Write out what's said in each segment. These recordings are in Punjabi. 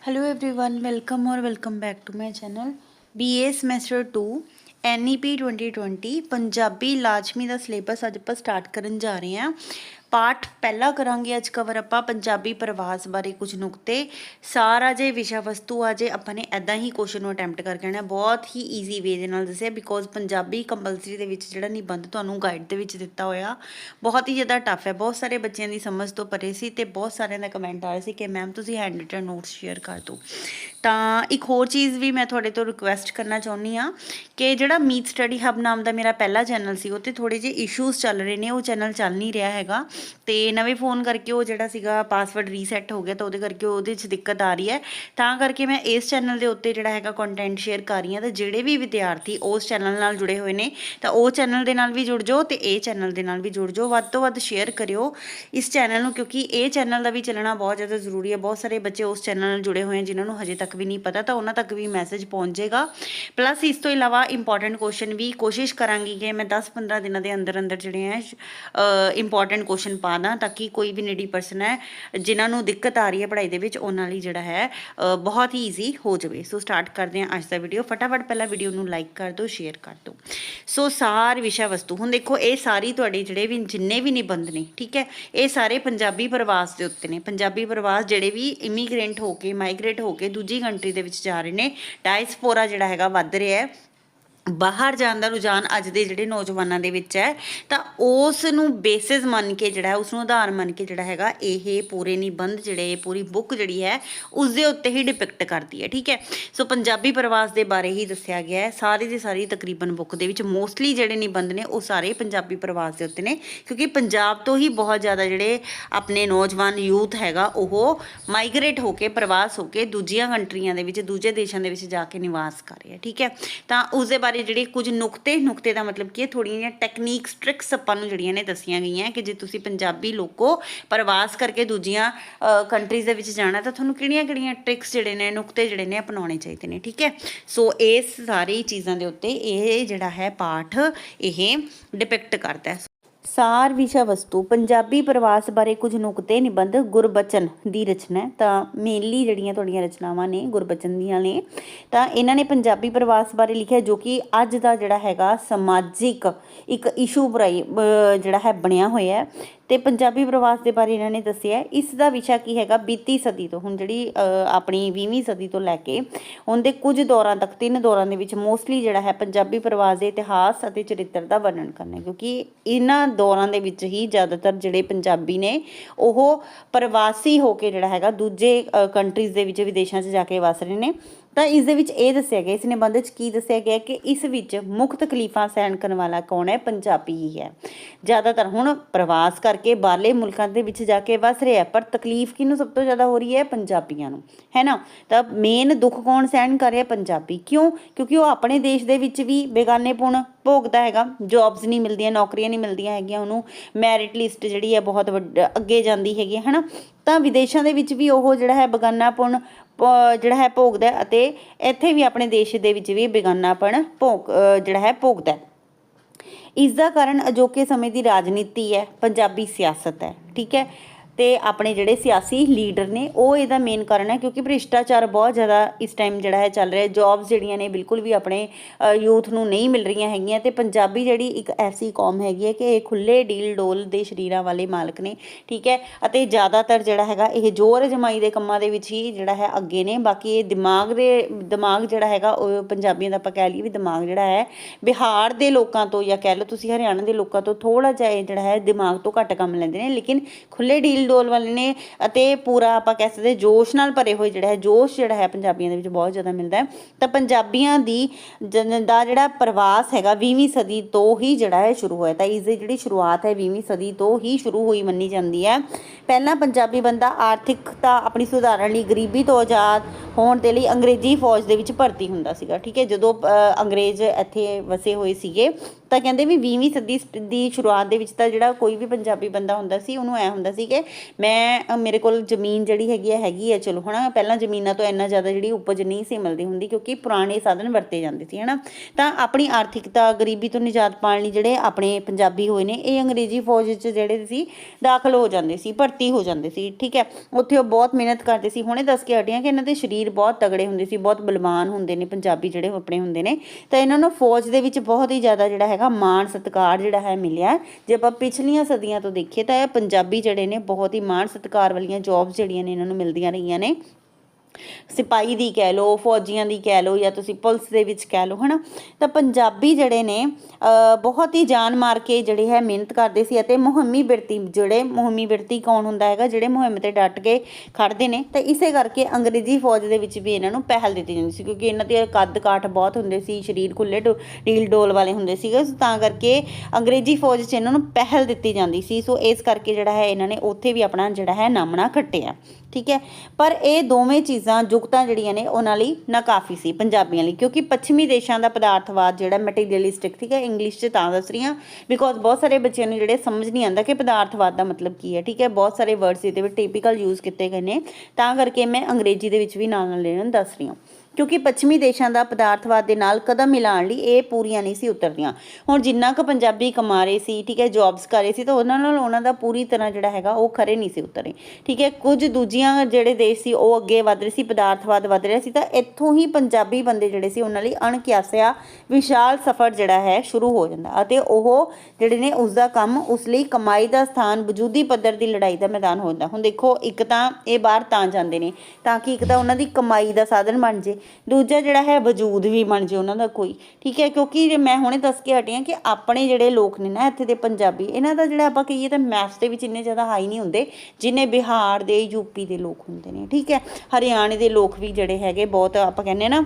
हेलो एवरीवन वेलकम और welcome back to my channel BA semester 2 NEP 2020 Punjabi ਲਾਜ਼ਮੀ ਦਾ ਸਿਲੇਬਸ ਅੱਜ ਆਪਾਂ ਸਟਾਰਟ ਕਰਨ ਜਾ ਰਹੇ ਹਾਂ ਪਾਠ ਪਹਿਲਾ ਕਰਾਂਗੇ। ਅੱਜ ਕਵਰ ਆਪਾਂ ਪੰਜਾਬੀ ਪ੍ਰਵਾਸ ਬਾਰੇ ਕੁਝ ਨੁਕਤੇ। ਸਾਰਾ ਜੇ ਵਿਸ਼ਾ ਵਸਤੂ ਆ ਜੇ, ਆਪਾਂ ਨੇ ਐਦਾਂ ਹੀ ਕੁਐਸਚਨ ਨੂੰ ਅਟੈਂਪਟ ਕਰਕੇ ਆਣਾ ਬਹੁਤ ਹੀ ਈਜ਼ੀ ਵੇ ਦੇ ਨਾਲ ਦੱਸਿਆ ਬਿਕੋਜ਼ ਪੰਜਾਬੀ ਕੰਪਲਸਰੀ ਦੇ ਵਿੱਚ ਜਿਹੜਾ ਨਿਬੰਧ ਤੁਹਾਨੂੰ ਗਾਈਡ ਦੇ ਵਿੱਚ ਦਿੱਤਾ ਹੋਇਆ, ਬਹੁਤ ਹੀ ਜ਼ਿਆਦਾ ਟਫ ਹੈ। ਬਹੁਤ ਸਾਰੇ ਬੱਚਿਆਂ ਦੀ ਸਮਝ ਤੋਂ ਪਰੇ ਸੀ ਤੇ ਬਹੁਤ ਸਾਰਿਆਂ ਦਾ ਕਮੈਂਟ ਆ ਰਿਹਾ ਸੀ ਕਿ ਮੈਮ ਤੁਸੀਂ ਹੈਂਡ ਰਿਟਨ ਨੋਟਸ ਸ਼ੇਅਰ ਕਰ ਦਿਓ। ਤਾਂ ਇੱਕ ਹੋਰ ਚੀਜ਼ ਵੀ ਮੈਂ ਤੁਹਾਡੇ ਤੋਂ ਰਿਕੁਐਸਟ ਕਰਨਾ ਚਾਹੁੰਦੀ ਆ ਕਿ ਜਿਹੜਾ ਮੀਤ ਸਟੱਡੀ ਹਬ ਨਾਮ ਦਾ ਮੇਰਾ ਪਹਿਲਾ ਚੈਨਲ ਸੀ ਉਹ ਤੇ ਥੋੜੇ ਜਿਹੇ ਇਸ਼ੂਜ਼ ਚੱਲ ਰਹੇ ਨੇ, ਉਹ ਚੈਨਲ ਚੱਲ ਨਹੀਂ ਰਿਹਾ ਹੈਗਾ ਤੇ ਨਵੇਂ ਫੋਨ ਕਰਕੇ ਉਹ ਜਿਹੜਾ ਸੀਗਾ ਪਾਸਵਰਡ ਰੀਸੈਟ ਹੋ ਗਿਆ ਤਾਂ ਉਹਦੇ ਕਰਕੇ ਉਹਦੇ 'ਚ ਦਿੱਕਤ ਆ ਰਹੀ ਹੈ। ਤਾਂ ਕਰਕੇ ਮੈਂ ਇਸ ਚੈਨਲ ਦੇ ਉੱਤੇ ਜਿਹੜਾ ਹੈਗਾ ਕੰਟੈਂਟ ਸ਼ੇਅਰ ਕਰ ਰਹੀ ਹਾਂ ਤਾਂ ਜਿਹੜੇ ਵੀ ਵਿਦਿਆਰਥੀ ਉਸ ਚੈਨਲ ਨਾਲ ਜੁੜੇ ਹੋਏ ਨੇ, ਤਾਂ ਉਹ ਚੈਨਲ ਦੇ ਨਾਲ ਵੀ ਜੁੜ ਜਾਓ ਤੇ ਇਹ ਚੈਨਲ ਦੇ ਨਾਲ ਵੀ ਜੁੜ ਜਾਓ। ਵੱਧ ਤੋਂ ਵੱਧ ਸ਼ੇਅਰ ਕਰਿਓ ਇਸ ਚੈਨਲ ਨੂੰ ਕਿਉਂਕਿ ਇਹ ਚੈਨਲ ਦਾ ਵੀ ਚੱਲਣਾ ਬਹੁਤ ਜ਼ਿਆਦਾ ਜ਼ਰੂਰੀ ਹੈ। ਬਹੁਤ ਸਾਰੇ ਬੱਚੇ ਉਸ ਚੈਨਲ ਨਾਲ ਜੁੜੇ ਹੋਏ ਹਨ ਜਿਨ੍ਹਾਂ ਨੂੰ ਹਜੇ ਤੱਕ ਤੱਕ ਵੀ ਨਹੀਂ ਪਤਾ, ਤਾਂ ਉਹਨਾਂ ਤੱਕ ਵੀ ਮੈਸੇਜ ਪਹੁੰਚ ਜਾਏਗਾ ਪਲੱਸ ਇਸ ਤੋਂ ਇਲਾਵਾ ਇੰਪੋਰਟੈਂਟ ਕੁਐਸਚਨ ਵੀ ਕੋਸ਼ਿਸ਼ ਕਰਾਂਗੀ ਕਿ ਮੈਂ 10-15 ਦਿਨਾਂ ਦੇ ਅੰਦਰ ਅੰਦਰ ਜਿਹੜੇ ਹੈ ਇੰਪੋਰਟੈਂਟ ਕੁਐਸਚਨ ਪਾ ਦਾਂ, ਤਾਂ ਕਿ ਕੋਈ ਵੀ ਨੀਡੀ ਪਰਸਨ ਹੈ ਜਿਨ੍ਹਾਂ ਨੂੰ ਦਿੱਕਤ ਆ ਰਹੀ ਹੈ ਪੜ੍ਹਾਈ ਦੇ ਵਿੱਚ, ਉਹਨਾਂ ਲਈ ਜਿਹੜਾ ਹੈ ਬਹੁਤ ਹੀ ਈਜ਼ੀ ਹੋ ਜਾਵੇ। ਸੋ ਸਟਾਰਟ ਕਰਦੇ ਹਾਂ ਅੱਜ ਦਾ ਵੀਡੀਓ ਫਟਾਫਟ ਪਹਿਲਾਂ ਵੀਡੀਓ ਨੂੰ ਲਾਈਕ ਕਰ ਦਿਓ ਸ਼ੇਅਰ ਕਰ ਦਿਓ। ਸੋ ਸਾਰ ਵਿਸ਼ਾ ਵਸਤੂ। ਹੁਣ ਦੇਖੋ, ਇਹ ਸਾਰੀ ਤੁਹਾਡੇ ਜਿਹੜੇ ਵੀ, ਜਿੰਨੇ ਵੀ ਨਿਬੰਧ ਨੇ, ਠੀਕ ਹੈ ਇਹ ਸਾਰੇ ਪੰਜਾਬੀ ਪ੍ਰਵਾਸ ਦੇ ਉੱਤੇ ਨੇ। ਪੰਜਾਬੀ ਪ੍ਰਵਾਸ ਜਿਹੜੇ ਵੀ ਇਮੀਗ੍ਰੈਂਟ ਹੋ ਕੇ ਮਾਈਗ੍ਰੇਟ ਹੋ ਕੇ, ਦੂਜੀ ਕੰਟਰੀ ਦੇ ਵਿੱਚ ਜਾ ਰਹੇ ਨੇ। ਡਾਇਸਪੋਰਾ ਜਿਹੜਾ ਹੈਗਾ ਵੱਧ ਰਿਹਾ ਹੈ। ਬਾਹਰ ਜਾਣ ਦਾ ਰੁਝਾਨ ਅੱਜ ਦੇ ਜਿਹੜੇ ਨੌਜਵਾਨਾਂ ਦੇ ਵਿੱਚ ਹੈ, ਤਾਂ ਉਸ ਨੂੰ ਬੇਸਿਸ ਮੰਨ ਕੇ ਜਿਹੜਾ ਉਸ ਨੂੰ ਆਧਾਰ ਮੰਨ ਕੇ ਜਿਹੜਾ ਹੈਗਾ, ਇਹ ਪੂਰੇ ਨਿਬੰਧ ਜਿਹੜੇ ਪੂਰੀ ਬੁੱਕ ਜਿਹੜੀ ਹੈ ਉਸ ਦੇ ਉੱਤੇ ਹੀ ਡਿਪਿਕਟ ਕਰਦੀ ਹੈ, ਠੀਕ ਹੈ? ਸੋ ਪੰਜਾਬੀ ਪ੍ਰਵਾਸ ਦੇ ਬਾਰੇ ਹੀ ਦੱਸਿਆ ਗਿਆ ਹੈ, ਸਾਰੀ ਦੀ ਸਾਰੀ ਤਕਰੀਬਨ ਬੁੱਕ ਦੇ ਵਿੱਚ ਮੋਸਟਲੀ ਜਿਹੜੇ ਨਿਬੰਧ ਨੇ, ਉਹ ਸਾਰੇ ਪੰਜਾਬੀ ਪ੍ਰਵਾਸ ਦੇ ਉੱਤੇ ਨੇ, ਕਿਉਂਕਿ ਪੰਜਾਬ ਤੋਂ ਹੀ ਬਹੁਤ ਜ਼ਿਆਦਾ ਜਿਹੜੇ ਆਪਣੇ ਨੌਜਵਾਨ ਯੂਥ ਹੈਗਾ, ਉਹ ਮਾਈਗ੍ਰੇਟ ਹੋ ਕੇ, ਪ੍ਰਵਾਸ ਹੋ ਕੇ ਦੂਜੀਆਂ ਕੰਟਰੀਆਂ ਦੇ ਵਿੱਚ, ਦੂਜੇ ਦੇਸ਼ਾਂ ਦੇ ਵਿੱਚ ਜਾ ਕੇ ਨਿਵਾਸ ਕਰ ਰਿਹਾ, ਠੀਕ ਹੈ? ਤਾਂ ਉਸ ਦੇ ਬਾਰੇ ਜਿਹੜੇ ਕੁਝ ਨੁਕਤੇ ਨੁਕਤੇ ਦਾ ਮਤਲਬ ਕੀ ਹੈ ਥੋੜੀਆਂ ਜਿਹੀਆਂ ਟੈਕਨੀਕਸ ਟ੍ਰਿਕਸ ਆਪਾਂ ਨੂੰ ਜਿਹੜੀਆਂ ਨੇ ਦੱਸੀਆਂ ਗਈਆਂ ਕਿ ਜੇ ਤੁਸੀਂ ਪੰਜਾਬੀ ਲੋਕੋ ਪ੍ਰਵਾਸ ਕਰਕੇ ਦੂਜੀਆਂ ਕੰਟਰੀਜ਼ ਦੇ ਵਿੱਚ ਜਾਣਾ ਤਾਂ ਤੁਹਾਨੂੰ ਕਿਹੜੀਆਂ-ਕਿਹੜੀਆਂ ਟ੍ਰਿਕਸ ਜਿਹੜੇ ਨੇ, ਨੁਕਤੇ ਜਿਹੜੇ ਨੇ ਅਪਣਾਉਣੇ ਚਾਹੀਦੇ ਨੇ, ਠੀਕ ਹੈ? ਸੋ ਇਸ ਸਾਰੀ ਚੀਜ਼ਾਂ ਦੇ ਉੱਤੇ ਇਹ ਜਿਹੜਾ ਹੈ ਪਾਠ ਇਹ ਡਿਪਿਕਟ ਕਰਦਾ ਹੈ। ਸਾਰ ਵਿਸ਼ਾ ਵਸਤੂ, ਪੰਜਾਬੀ ਪ੍ਰਵਾਸ ਬਾਰੇ ਕੁਝ ਨੁਕਤੇ ਨਿਬੰਧ ਗੁਰਬਚਨ ਦੀ ਰਚਨਾ ਤਾਂ ਮੇਨਲੀ ਜਿਹੜੀਆਂ ਤੁਹਾਡੀਆਂ ਰਚਨਾਵਾਂ ਨੇ, ਗੁਰਬਚਨ ਦੀਆਂ ਨੇ, ਤਾਂ ਇਹਨਾਂ ਨੇ ਪੰਜਾਬੀ ਪ੍ਰਵਾਸ ਬਾਰੇ ਲਿਖਿਆ ਜੋ ਕਿ ਅੱਜ ਦਾ ਜਿਹੜਾ ਹੈਗਾ ਸਮਾਜਿਕ ਇੱਕ ਇਸ਼ੂ ਬਰਾਈ ਜਿਹੜਾ ਹੈ, ਬਣਿਆ ਹੋਇਆ ਹੈ। ਤੇ ਪੰਜਾਬੀ ਪ੍ਰਵਾਸ ਦੇ ਬਾਰੇ ਇਹਨਾਂ ਨੇ ਦੱਸਿਆ ਇਸ ਦਾ ਵਿਸ਼ਾ ਕੀ ਹੈਗਾ? ਬੀਤੀ ਸਦੀ ਤੋਂ, ਹੁਣ ਜਿਹੜੀ ਆਪਣੀ 20ਵੀਂ ਸਦੀ ਤੋਂ ਲੈ ਕੇ, ਉਹਦੇ ਕੁਝ ਦੌਰਾਂ ਤੱਕ, ਤਿੰਨ ਦੌਰਾਂ ਦੇ ਵਿੱਚ ਮੋਸਟਲੀ ਜਿਹੜਾ ਹੈ ਪੰਜਾਬੀ ਪ੍ਰਵਾਸ ਦੇ ਇਤਿਹਾਸ ਅਤੇ ਚਰਿੱਤਰ ਦਾ ਵਰਣਨ ਕਰਨਾ ਕਿਉਂਕਿ ਇਹਨਾਂ ਦੌਰਾਂ ਦੇ ਵਿੱਚ ਹੀ ਜ਼ਿਆਦਾਤਰ ਜਿਹੜੇ ਪੰਜਾਬੀ ਨੇ, ਉਹ ਪ੍ਰਵਾਸੀ ਹੋ ਕੇ ਜਿਹੜਾ ਹੈਗਾ, ਦੂਜੇ ਕੰਟਰੀਜ਼ ਦੇ ਵਿੱਚ, ਵਿਦੇਸ਼ਾਂ 'ਚ ਜਾ ਕੇ ਵਸ ਰਹੇ ਨੇ। ਤਾਂ ਇਸ ਦੇ ਵਿੱਚ ਇਹ ਦੱਸਿਆ ਗਿਆ, ਇਸ ਨਿਬੰਧ ਵਿੱਚ ਕੀ ਦੱਸਿਆ ਗਿਆ ਕਿ ਇਸ ਵਿੱਚ ਮੁੱਖ ਤਕਲੀਫਾਂ ਸਹਿਣ ਕਰਨ ਵਾਲਾ ਕੌਣ ਹੈ? ਪੰਜਾਬੀ ਹੀ ਹੈ। ਜ਼ਿਆਦਾਤਰ ਹੁਣ ਪ੍ਰਵਾਸ ਕਰਕੇ ਬਾਹਰਲੇ ਮੁਲਕਾਂ ਦੇ ਵਿੱਚ ਜਾ ਕੇ ਵਸ ਰਿਹਾ ਪਰ ਤਕਲੀਫ ਕਿਹਨੂੰ ਸਭ ਤੋਂ ਜ਼ਿਆਦਾ ਹੋ ਰਹੀ ਹੈ? ਪੰਜਾਬੀਆਂ ਨੂੰ। ਹੈ ਨਾ? ਤਾਂ ਮੇਨ ਦੁੱਖ ਕੌਣ ਸਹਿਣ ਕਰ ਰਿਹਾ ਪੰਜਾਬੀ? ਕਿਉਂ? ਕਿਉਂਕਿ ਉਹ ਆਪਣੇ ਦੇਸ਼ ਦੇ ਵਿੱਚ ਵੀ ਬੇਗਾਨੇਪੁਣ ਭੋਗਦਾ ਹੈਗਾ। ਜੌਬਸ ਨਹੀਂ ਮਿਲਦੀਆਂ, ਨੌਕਰੀਆਂ ਨਹੀਂ ਮਿਲਦੀਆਂ ਹੈਗੀਆਂ ਉਹਨੂੰ। ਮੈਰਿਟ ਲਿਸਟ ਜਿਹੜੀ ਹੈ ਬਹੁਤ ਵੱਡ, ਅੱਗੇ ਜਾਂਦੀ ਹੈਗੀ ਹੈ ਹਨਾ ਤਾਂ ਵਿਦੇਸ਼ਾਂ ਦੇ ਵਿੱਚ ਵੀ ਉਹ ਜਿਹੜਾ ਹੈ ਬੇਗਾਨਾਪੁਣ ਜਿਹੜਾ ਹੈ ਭੋਗਦਾ ਹੈ ਅਤੇ ਇੱਥੇ ਵੀ ਆਪਣੇ ਦੇਸ਼ ਦੇ ਵਿੱਚ ਵੀ ਬੇਗਾਨਾਪਣ ਭੋਗ ਅ, ਜਿਹੜਾ ਹੈ ਭੋਗਦਾ ਹੈ। ਇਸ ਦਾ ਕਾਰਨ ਅਜੋਕੇ ਸਮੇਂ ਦੀ ਰਾਜਨੀਤੀ ਹੈ ਪੰਜਾਬੀ ਸਿਆਸਤ ਹੈ ਠੀਕ ਹੈ। ਤੇ ਆਪਣੇ ਜਿਹੜੇ ਸਿਆਸੀ ਲੀਡਰ ਨੇ, ਉਹ ਇਹਦਾ ਮੇਨ ਕਾਰਨ ਹੈ ਕਿਉਂਕਿ ਭ੍ਰਿਸ਼ਟਾਚਾਰ ਬਹੁਤ ਜ਼ਿਆਦਾ ਇਸ ਟਾਈਮ ਜਿਹੜਾ ਹੈ ਚੱਲ ਰਿਹਾ ਜੌਬਸ ਜਿਹੜੀਆਂ ਨੇ ਬਿਲਕੁਲ ਵੀ ਆਪਣੇ ਯੂਥ ਨੂੰ ਨਹੀਂ ਮਿਲ ਰਹੀਆਂ ਹੈਗੀਆਂ ਤੇ ਪੰਜਾਬੀ ਜਿਹੜੀ ਇੱਕ ਐਸੀ ਕੌਮ ਹੈਗੀ ਹੈ ਕਿ ਇਹ ਖੁੱਲੇ ਡੀਲ ਡੋਲ ਦੇ ਸ਼ਰੀਰਾਂ ਵਾਲੇ ਮਾਲਕ ਨੇ, ਠੀਕ ਹੈ? ਅਤੇ ਜ਼ਿਆਦਾਤਰ ਜਿਹੜਾ ਹੈਗਾ ਇਹ ਜ਼ੋਰ ਜਮਾਈ ਦੇ ਕੰਮਾਂ ਦੇ ਵਿੱਚ ਹੀ ਜਿਹੜਾ ਹੈ ਅੱਗੇ ਨੇ। ਬਾਕੀ ਇਹ ਦਿਮਾਗ ਦੇ, ਦਿਮਾਗ ਜਿਹੜਾ ਹੈਗਾ ਉਹ ਪੰਜਾਬੀਆਂ ਦਾ ਆਪਾਂ ਕਹਿ ਲਈਏ ਵੀ ਦਿਮਾਗ ਜਿਹੜਾ ਹੈ ਬਿਹਾਰ ਦੇ ਲੋਕਾਂ ਤੋਂ ਜਾਂ ਕਹਿ ਲਓ ਤੁਸੀਂ ਹਰਿਆਣਾ ਦੇ ਲੋਕਾਂ ਤੋਂ ਥੋੜਾ ਜਿਹਾ ਇਹ ਜਿਹੜਾ ਹੈ ਦਿਮਾਗ ਤੋਂ ਘੱਟ ਕੰਮ ਲੈਂਦੇ ਨੇ। ਲੇਕਿਨ ਖੁੱਲੇ ਡੀਲ ਡੋਲ ਵਾਲੇ ਨੇ ਅਤੇ ਪੂਰਾ ਆਪਾਂ ਕਹਿ ਸਕਦੇ ਜੋਸ਼ ਨਾਲ ਭਰੇ ਹੋਏ ਜਿਹੜਾ ਹੈ, ਜੋਸ਼ ਜਿਹੜਾ ਹੈ ਪੰਜਾਬੀਆਂ ਦੇ ਵਿੱਚ ਬਹੁਤ ਜ਼ਿਆਦਾ ਮਿਲਦਾ ਹੈ। ਤਾਂ ਪੰਜਾਬੀਆਂ ਦੀ ਜਨ- ਦਾ ਜਿਹੜਾ ਪ੍ਰਵਾਸ ਹੈਗਾ 20ਵੀਂ ਸਦੀ ਤੋਂ ਹੀ ਜਿਹੜਾ ਹੈ ਸ਼ੁਰੂ ਹੋਇਆ। ਤਾਂ ਇਸ ਦੀ ਜਿਹੜੀ ਸ਼ੁਰੂਆਤ ਹੈ 20ਵੀਂ ਸਦੀ ਤੋਂ ਹੀ ਸ਼ੁਰੂ ਹੋਈ ਮੰਨੀ ਜਾਂਦੀ ਹੈ। ਪਹਿਲਾਂ ਪੰਜਾਬੀ ਬੰਦਾ ਆਰਥਿਕਤਾ ਆਪਣੀ ਸੁਧਾਰਨ ਲਈ ਗਰੀਬੀ ਤੋਂ ਆਜ਼ਾਦ ਹੋਣ ਦੇ ਲਈ ਅੰਗਰੇਜ਼ੀ ਫੌਜ ਦੇ ਵਿੱਚ ਭਰਤੀ ਹੁੰਦਾ ਸੀਗਾ, ਠੀਕ ਹੈ? ਜਦੋਂ ਅੰਗਰੇਜ਼ ਇੱਥੇ ਵਸੇ ਹੋਏ ਸੀਗੇ, ਤਾਂ ਕਹਿੰਦੇ ਵੀ 20ਵੀਂ ਸਦੀ ਸ- ਦੀ ਸ਼ੁਰੂਆਤ ਦੇ ਵਿੱਚ ਤਾਂ ਜਿਹੜਾ ਕੋਈ ਵੀ ਪੰਜਾਬੀ ਬੰਦਾ ਹੁੰਦਾ ਸੀ ਉਹਨੂੰ ਐ ਹੁੰਦਾ ਸੀ ਕਿ ਮੈਂ ਮੇਰੇ ਕੋਲ ਜ਼ਮੀਨ ਜਿਹੜੀ ਹੈਗੀ ਹੈ ਹੈਗੀ ਹੈ ਚਲੋ ਹਨਾ, ਪਹਿਲਾਂ ਜ਼ਮੀਨਾਂ ਤੋਂ ਇੰਨਾ ਜ਼ਿਆਦਾ ਜਿਹੜੀ ਉਪਜ ਨਹੀਂ ਸੀ ਮਿਲਦੀ ਹੁੰਦੀ ਕਿਉਂਕਿ ਪੁਰਾਣੇ ਸਾਧਨ ਵਰਤੇ ਜਾਂਦੇ ਸੀ, ਹਨਾ। ਤਾਂ ਆਪਣੀ ਆਰਥਿਕਤਾ, ਗਰੀਬੀ ਤੋਂ ਨਿਜਾਤ ਪਾਉਣ ਲਈ ਜਿਹੜੇ ਆਪਣੇ ਪੰਜਾਬੀ ਹੋਏ ਨੇ, ਇਹ ਅੰਗਰੇਜ਼ੀ ਫੌਜ 'ਚ ਜਿਹੜੇ ਸੀ, ਦਾਖਲ ਹੋ ਜਾਂਦੇ ਸੀ, ਭਰਤੀ ਹੋ ਜਾਂਦੇ ਸੀ, ਠੀਕ ਹੈ। ਉੱਥੇ ਉਹ ਬਹੁਤ ਮਿਹਨਤ ਕਰਦੇ ਸੀ। ਹੁਣੇ ਦੱਸ ਕੇ ਹਟੀਆਂ ਕਿ ਇਹਨਾਂ ਦੇ ਸਰੀਰ ਬਹੁਤ ਤਗੜੇ ਹੁੰਦੇ ਸੀ, ਬਹੁਤ ਬਲਵਾਨ ਹੁੰਦੇ ਨੇ, ਪੰਜਾਬੀ ਜਿਹੜੇ ਆਪਣੇ ਹੁੰਦੇ ਨੇ। ਤਾਂ ਇਹਨਾਂ ਨੂੰ ਫੌਜ ਦੇ ਵਿੱਚ ਬਹੁਤ ਹੀ ਜ਼ਿਆਦਾ ਜਿਹੜਾ ਹੈਗਾ ਮਾਣ ਸਤਿਕਾਰ ਜਿਹੜਾ ਹੈ ਮਿਲਿਆ। ਜੇ ਆਪਾਂ ਪਿਛਲੀਆਂ ਸਦੀਆਂ ਤੋਂ ਦੇਖੀਏ ਤਾਂ ਇਹ ਪੰਜਾਬੀ ਜਿਹੜੇ ਨੇ, ਬਹੁਤ ਬਹੁਤ ਹੀ ਮਾਣ ਸਤਿਕਾਰ ਵਾਲੀਆਂ ਜੌਬਸ ਜਿਹੜੀਆਂ ਨੇ ਇਹਨਾਂ ਨੂੰ ਮਿਲਦੀਆਂ ਰਹੀਆਂ ਨੇ। ਸਿਪਾਹੀ ਦੀ ਕਹਿ ਲਓ, ਫੌਜੀਆਂ ਦੀ ਕਹਿ ਲਓ ਜਾਂ ਤੁਸੀਂ ਪੁਲਿਸ ਦੇ ਵਿੱਚ ਕਹਿ ਲਓ, ਹਨਾ? ਤਾਂ ਪੰਜਾਬੀ ਜਿਹੜੇ ਨੇ ਬਹੁਤ ਹੀ ਜਾਨ ਮਾਰ ਕੇ ਜਿਹੜੇ ਹੈ ਮਿਹਨਤ ਕਰਦੇ ਸੀ ਅਤੇ ਮੁਹਿੰਮੀ ਬਿਰਤੀ, ਜਿਹੜੇ ਮੁਹਿੰਮੀ ਬਿਰਤੀ ਕੌਣ ਹੁੰਦਾ ਹੈਗਾ, ਜਿਹੜੇ ਮੁਹਿੰਮ ਤੇ ਡਟ ਕੇ ਖੜਦੇ ਨੇ, ਤਾਂ ਇਸੇ ਕਰਕੇ ਅੰਗਰੇਜ਼ੀ ਫੌਜ ਦੇ ਵਿੱਚ ਵੀ ਇਹਨਾਂ ਨੂੰ ਪਹਿਲ ਦਿੱਤੀ ਜਾਂਦੀ ਸੀ, ਕਿਉਂਕਿ ਇਹਨਾਂ ਦੇ ਕੱਦ ਕਾਠ ਬਹੁਤ ਹੁੰਦੇ ਸੀ, ਸਰੀਰ ਖੁੱਲੇ ਡੋ- ਢੀਲ ਡੋਲ ਵਾਲੇ ਹੁੰਦੇ ਸੀਗੇ, ਸੋ ਤਾਂ ਕਰਕੇ ਅੰਗਰੇਜ਼ੀ ਫੌਜ 'ਚ ਇਹਨਾਂ ਨੂੰ ਪਹਿਲ ਦਿੱਤੀ ਜਾਂਦੀ ਸੀ, ਸੋ ਇਸ ਕਰਕੇ ਜਿਹੜਾ ਹੈ ਇਹਨਾਂ ਨੇ ਉੱਥੇ ਵੀ ਆਪਣਾ ਜਿਹੜਾ ਹੈ ਨਾਮਣਾ ਖੱਟਿਆ, ਠੀਕ ਹੈ? ਪਰ ਇਹ ਦੋਵੇਂ ਚੀਜ਼ ਚੀਜ਼ਾਂ, ਜੁਗਤਾਂ ਜਿਹੜੀਆਂ ਨੇ, ਉਹਨਾਂ ਲਈ ਨਾਕਾਫੀ ਸੀ ਪੰਜਾਬੀਆਂ ਲਈ, ਕਿਉਂਕਿ ਪੱਛਮੀ ਦੇਸ਼ਾਂ ਦਾ ਪਦਾਰਥਵਾਦ ਜਿਹੜਾ ਮਟੀਰੀਅਲਿਸਟਿਕ ਠੀਕ ਹੈ ਇੰਗਲਿਸ਼ 'ਚ ਤਾਂ ਦੱਸ ਰਹੀ ਹਾਂ ਬਿਕੋਜ਼ ਬਹੁਤ ਸਾਰੇ ਬੱਚਿਆਂ ਨੂੰ ਜਿਹੜੇ ਸਮਝ ਨਹੀਂ ਆਉਂਦਾ ਕਿ ਪਦਾਰਥਵਾਦ ਦਾ ਮਤਲਬ ਕੀ ਹੈ, ਠੀਕ ਹੈ, ਬਹੁਤ ਸਾਰੇ ਵਰਡਸ ਇਹਦੇ ਵਿੱਚ ਟਿਪੀਕਲ ਯੂਜ਼ ਕੀਤੇ ਗਏ ਨੇ, ਤਾਂ ਕਰਕੇ ਮੈਂ ਅੰਗਰੇਜ਼ੀ ਦੇ ਵਿੱਚ ਵੀ ਨਾਲ ਨਾਲ ਇਹਨਾਂ ਦੱਸ ਰਹੀ ਹਾਂ। ਕਿਉਂਕਿ ਪੱਛਮੀ ਦੇਸ਼ਾਂ ਦਾ ਪਦਾਰਥਵਾਦ ਦੇ ਨਾਲ ਕਦਮ ਮਿਲਾਉਣ ਲਈ ਇਹ ਪੂਰੀਆਂ ਨਹੀਂ ਸੀ ਉਤਰਦੀਆਂ। ਹੁਣ ਜਿੰਨਾ ਕੁ ਪੰਜਾਬੀ ਕਮਾ ਰਹੇ ਸੀ, ਠੀਕ ਹੈ ਜੌਬਸ ਕਰ ਰਹੇ ਸੀ, ਤਾਂ ਉਹਨਾਂ ਨਾਲ ਉਹਨਾਂ ਦਾ ਪੂਰੀ ਤਰ੍ਹਾਂ ਜਿਹੜਾ ਹੈਗਾ ਉਹ ਖਰੇ ਨਹੀਂ ਸੀ ਉਤਰੇ। ਠੀਕ ਹੈ, ਕੁਝ ਦੂਜੀਆਂ ਜਿਹੜੇ ਦੇਸ਼ ਸੀ, ਉਹ ਅੱਗੇ ਵਧ ਰਹੇ ਸੀ, ਪਦਾਰਥਵਾਦ ਵਧ ਰਿਹਾ ਸੀ, ਤਾਂ ਇੱਥੋਂ ਹੀ ਪੰਜਾਬੀ ਬੰਦੇ ਜਿਹੜੇ ਸੀ, ਉਹਨਾਂ ਲਈ ਅਣਕਿਆਸਿਆ, ਵਿਸ਼ਾਲ ਸਫ਼ਰ ਜਿਹੜਾ ਹੈ, ਸ਼ੁਰੂ ਹੋ ਜਾਂਦਾ ਅਤੇ ਉਹ ਜਿਹੜੇ ਨੇ ਉਸ ਦਾ ਕੰਮ ਉਸ ਲਈ ਕਮਾਈ ਦਾ ਸਥਾਨ, ਵਜੂਦੀ ਪੱਧਰ ਦੀ ਲੜਾਈ ਦਾ ਮੈਦਾਨ ਹੋ ਜਾਂਦਾ। ਹੁਣ ਦੇਖੋ, ਇੱਕ ਤਾਂ ਇਹ ਬਾਹਰ ਤਾਂ ਜਾਂਦੇ ਨੇ, ਤਾਂ ਕਿ ਇੱਕ ਤਾਂ ਉਹਨਾਂ ਦੀ ਕਮਾਈ ਦਾ ਸਾਧਨ ਬਣ ਜੇ ਦੂਜਾ ਜਿਹੜਾ ਹੈ ਵਜੂਦ ਵੀ ਬਣ ਜੇ ਉਹਨਾਂ ਦਾ ਕੋਈ। ਠੀਕ ਹੈ, ਕਿਉਂਕਿ ਮੈਂ ਹੁਣੇ ਦੱਸ ਕੇ ਹਟੀ ਹਾਂ ਕਿ ਆਪਣੇ ਜਿਹੜੇ ਲੋਕ ਨੇ ਨਾ ਇੱਥੇ ਦੇ ਪੰਜਾਬੀ, ਇਹਨਾਂ ਦਾ ਜਿਹੜਾ ਆਪਾਂ ਕਹੀਏ ਤਾਂ ਮੈਥ ਦੇ ਵਿੱਚ ਇੰਨੇ ਜ਼ਿਆਦਾ ਹਾਈ ਨਹੀਂ ਹੁੰਦੇ, ਜਿੰਨੇ ਬਿਹਾਰ ਦੇ ਯੂਪੀ ਦੇ ਲੋਕ ਹੁੰਦੇ ਨੇ। ਠੀਕ ਹੈ, ਹਰਿਆਣੇ ਦੇ ਲੋਕ ਵੀ ਜਿਹੜੇ ਹੈਗੇ ਬਹੁਤ ਆਪਾਂ ਕਹਿੰਦੇ ਨਾ